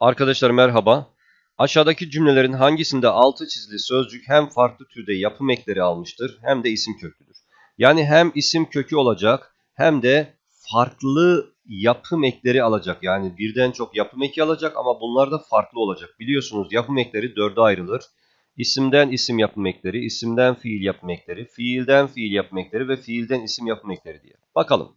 Arkadaşlar merhaba. Aşağıdaki cümlelerin hangisinde altı çizili sözcük hem farklı türde yapım ekleri almıştır hem de isim köküdür. Yani hem isim kökü olacak hem de farklı yapım ekleri alacak. Yani birden çok yapım eki alacak ama bunlar da farklı olacak. Biliyorsunuz yapım ekleri dörde ayrılır. İsimden isim yapım ekleri, isimden fiil yapım ekleri, fiilden fiil yapım ekleri ve fiilden isim yapım ekleri diye. Bakalım.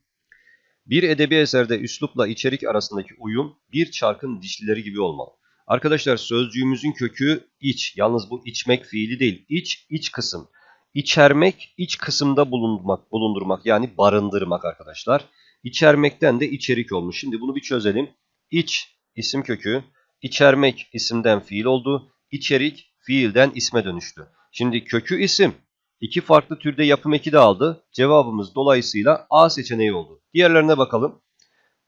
Bir edebi eserde üslupla içerik arasındaki uyum bir çarkın dişlileri gibi olmalı. Arkadaşlar sözcüğümüzün kökü iç. Yalnız bu içmek fiili değil. İç, iç kısım. İçermek, iç kısımda bulundurmak, bulundurmak yani barındırmak arkadaşlar. İçermekten de içerik olmuş. Şimdi bunu bir çözelim. İç isim kökü, içermek isimden fiil oldu. İçerik fiilden isme dönüştü. Şimdi kökü isim, İki farklı türde yapım eki de aldı. Cevabımız dolayısıyla A seçeneği oldu. Diğerlerine bakalım.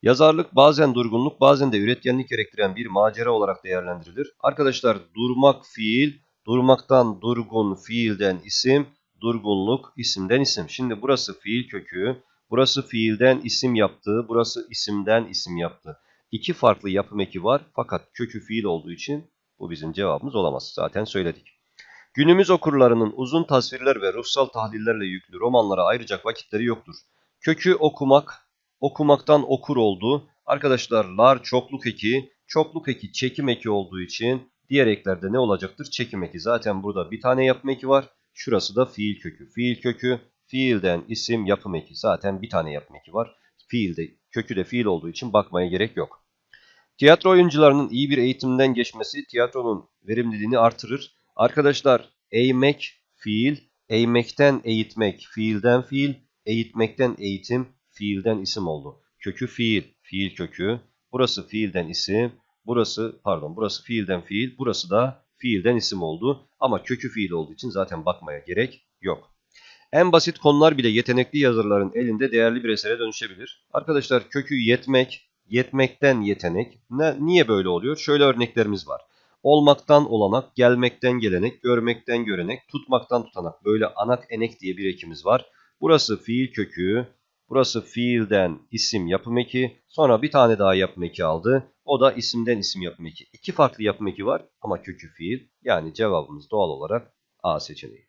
Yazarlık bazen durgunluk bazen de üretkenlik gerektiren bir macera olarak değerlendirilir. Arkadaşlar durmak fiil, durmaktan durgun fiilden isim, durgunluk isimden isim. Şimdi burası fiil kökü, burası fiilden isim yaptı, burası isimden isim yaptı. İki farklı yapım eki var fakat kökü fiil olduğu için bu bizim cevabımız olamaz. Zaten söyledik. Günümüz okurlarının uzun tasvirler ve ruhsal tahlillerle yüklü romanlara ayıracak vakitleri yoktur. Kökü okumak, okumaktan okur oldu. Arkadaşlar lar çokluk eki, çokluk eki çekim eki olduğu için diğer eklerde ne olacaktır? Çekim eki. Zaten burada bir tane yapım eki var. Şurası da fiil kökü. Fiil kökü, fiilden isim yapım eki. Zaten bir tane yapım eki var. Fiilde, kökü de fiil olduğu için bakmaya gerek yok. Tiyatro oyuncularının iyi bir eğitimden geçmesi tiyatronun verimliliğini artırır. Arkadaşlar eğmek fiil, eğmekten eğitmek fiilden fiil, eğitmekten eğitim fiilden isim oldu. Kökü fiil, fiil kökü. Burası fiilden isim, burası pardon burası fiilden fiil, burası da fiilden isim oldu. Ama kökü fiil olduğu için zaten bakmaya gerek yok. En basit konular bile yetenekli yazarların elinde değerli bir esere dönüşebilir. Arkadaşlar kökü yetmek, yetmekten yetenek. Ne, niye böyle oluyor? Şöyle örneklerimiz var. Olmaktan olanak, gelmekten gelenek, görmekten görenek, tutmaktan tutanak. Böyle anak enek diye bir ekimiz var. Burası fiil kökü, burası fiilden isim yapım eki. Sonra bir tane daha yapım eki aldı. O da isimden isim yapım eki. İki farklı yapım eki var ama kökü fiil. Yani cevabımız doğal olarak A seçeneği.